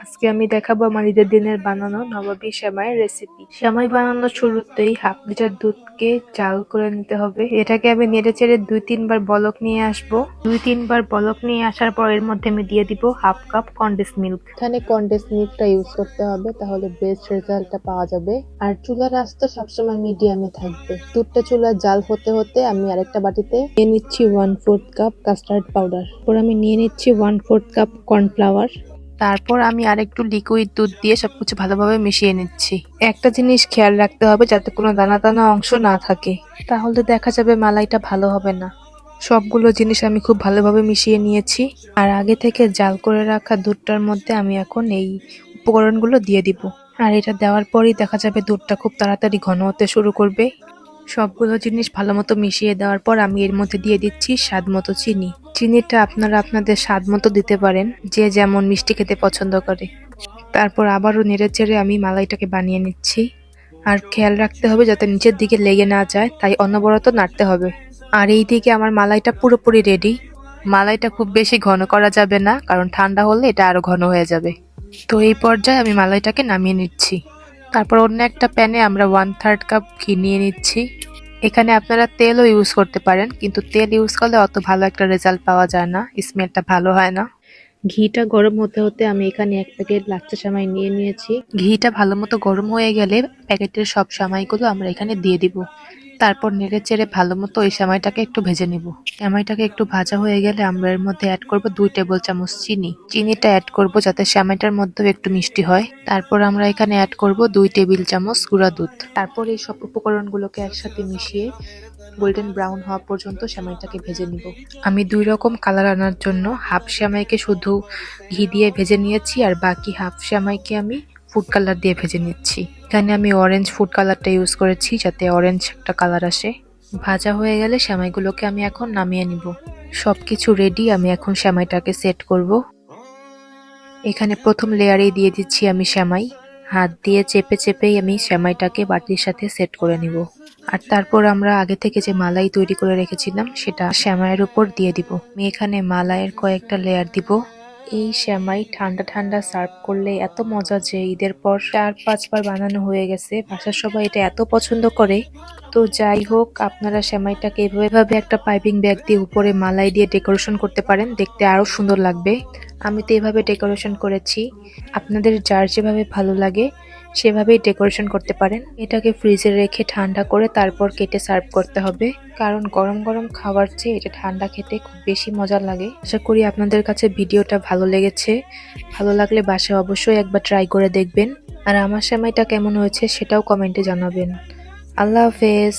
আজকে আমি দেখাবো আমার ঈদের দিনের বানানো নবাবী সেমাইয়ের রেসিপি সেমাই বানানোর শুরুতেই হাফ লিটার দুধকে জাল করে নিতে হবে। এটাকে আমি নেড়ে চেড়ে দুই তিনবার বলক নিয়ে আসব। দুই তিনবার বলক নিয়ে আসার পর এর মধ্যে আমি দিয়ে দিব হাফ কাপ কন্ডেন্স মিল্ক এখানে কন্ডেন্স মিল্কটা ইউজ করতে হবে, তাহলে বেস্ট রেজাল্টটা পাওয়া যাবে। আর চুলার আঁচটা সবসময় মিডিয়ামে থাকবে। দুধটা চুলার জাল হতে হতে আমি আরেকটা বাটিতে নিয়ে নিচ্ছি one fourth cup custard powder এরপর আমি নিয়ে নিচ্ছি ওয়ান ফোর্থ কাপ কর্নফ্লাওয়ার তারপর আমি আরেকটু লিকুইড দুধ দিয়ে সবকিছু ভালোভাবে মিশিয়ে নিচ্ছি। একটা জিনিস খেয়াল রাখতে হবে যাতে কোনো দানা দানা অংশ না থাকে। তাহলে দেখা যাবে মালাইটা ভালো হবে না। সবগুলো জিনিস আমি খুব ভালোভাবে মিশিয়ে নিয়েছি। আর আগে থেকে জাল করে রাখা দুধটার মধ্যে আমি এখন এই উপকরণগুলো দিয়ে দিব। আর এটা দেওয়ার পরেই দেখা যাবে দুধটা খুব তাড়াতাড়ি ঘন হতে শুরু করবে। সবগুলো জিনিস ভালো মতো মিশিয়ে দেওয়ার পর আমি এর মধ্যে দিয়ে দিচ্ছি স্বাদ মতো চিনি। চিনিটা আপনারা আপনাদের স্বাদ মতো দিতে পারেন, যে যেমন মিষ্টি খেতে পছন্দ করে। তারপর আবারও নেড়ে চেড়ে আমি মালাইটাকে বানিয়ে নিচ্ছি। আর খেয়াল রাখতে হবে যাতে নিচের দিকে লেগে না যায়, তাই অনবরত নাড়তে হবে। আর এই দিকে আমার মালাইটা পুরোপুরি রেডি। মালাইটা খুব বেশি ঘন করা যাবে না, কারণ ঠান্ডা হলে এটা আরও ঘন হয়ে যাবে। তো এই পর্যায়ে আমি মালাইটাকে নামিয়ে নিচ্ছি। তারপর অন্য একটা প্যানে আমরা ওয়ান থার্ড কাপ ঘি নিয়ে নিচ্ছি। এখানে আপনারা তেলও ইউজ করতে পারেন কিন্তু তেল ইউজ করলে অত ভালো একটা রেজাল্ট পাওয়া যায় না স্মেলটা ভালো হয় না। ঘিটা গরম হতে হতে আমি এখানে এক প্যাকেট লাচ্চা সামাই নিয়ে নিয়েছি। ঘিটা ভালো মতো গরম হয়ে গেলে প্যাকেটের সব সামাইগুলো আমরা এখানে দিয়ে দিব। তারপর নেড়ে চেড়ে ভালো মতো ওই সামাইটাকে একটু ভেজে নিব। সামাইটাকে একটু ভাজা হয়ে গেলে আমরা এর মধ্যে অ্যাড করব দুই টেবিল চামচ চিনি। চিনিটা অ্যাড করব যাতে সামাইটার মধ্যেও একটু মিষ্টি হয়। তারপর আমরা এখানে অ্যাড করব দুই টেবিল চামচ গুঁড়া দুধ। তারপর এই সব উপকরণগুলোকে একসাথে মিশিয়ে গোল্ডেন ব্রাউন হওয়া পর্যন্ত সেমাইটাকে ভেজে নিব। আমি দুই রকম কালার আনার জন্য হাফ সেমাইকে শুধু ঘি দিয়ে ভেজে নিয়েছি আর বাকি হাফ সেমাইকে আমি ফুড কালার দিয়ে ভেজে নিচ্ছি। এখানে আমি অরেঞ্জ ফুড কালারটা ইউজ করেছি যাতে অরেঞ্জ একটা কালার আসে। ভাজা হয়ে গেলে সেমাইগুলোকে আমি এখন নামিয়ে নিব। সবকিছু রেডি আমি এখন সেমাইটাকে সেট করব। এখানে প্রথম লেয়ারেই দিয়ে দিচ্ছি আমি সেমাই হাত দিয়ে চেপে চেপেই আমি সেমাইটাকে বাটির সাথে সেট করে নিব। আর তারপর আমরা আগে থেকে যে মালাই তৈরি করে রেখেছিলাম, সেটা শ্যামাইয়ের উপর দিয়ে দিব। আমি এখানে মালাইয়ের কয়েকটা লেয়ার দিব। এই শ্যামাই ঠান্ডা ঠান্ডা সার্ভ করলে এত মজা যে ঈদের পর চার পাঁচবার বানানো হয়ে গেছে। বাসার সবাই এটা এত পছন্দ করে। তো যাই হোক, আপনারা সেমাইটাকে এভাবে একটা পাইপিং ব্যাগ দিয়ে উপরে মালাই দিয়ে ডেকোরেশন করতে পারেন, দেখতে আরও সুন্দর লাগবে। আমি তো এভাবে ডেকোরেশন করেছি, আপনাদের যার যেভাবে ভালো লাগে, সেভাবেই ডেকোরেশন করতে পারেন। এটাকে ফ্রিজে রেখে ঠান্ডা করে তারপর কেটে সার্ভ করতে হবে। কারণ গরম গরম খাবার চেয়ে এটা ঠান্ডা খেতে খুব বেশি মজা লাগে। আশা করি আপনাদের কাছে ভিডিওটা ভালো লেগেছে। ভালো লাগলে বাসায় অবশ্যই একবার ট্রাই করে দেখবেন। আর আমার সেমাইটা কেমন হয়েছে সেটাও কমেন্টে জানাবেন। আল্লাহ হাফেজ।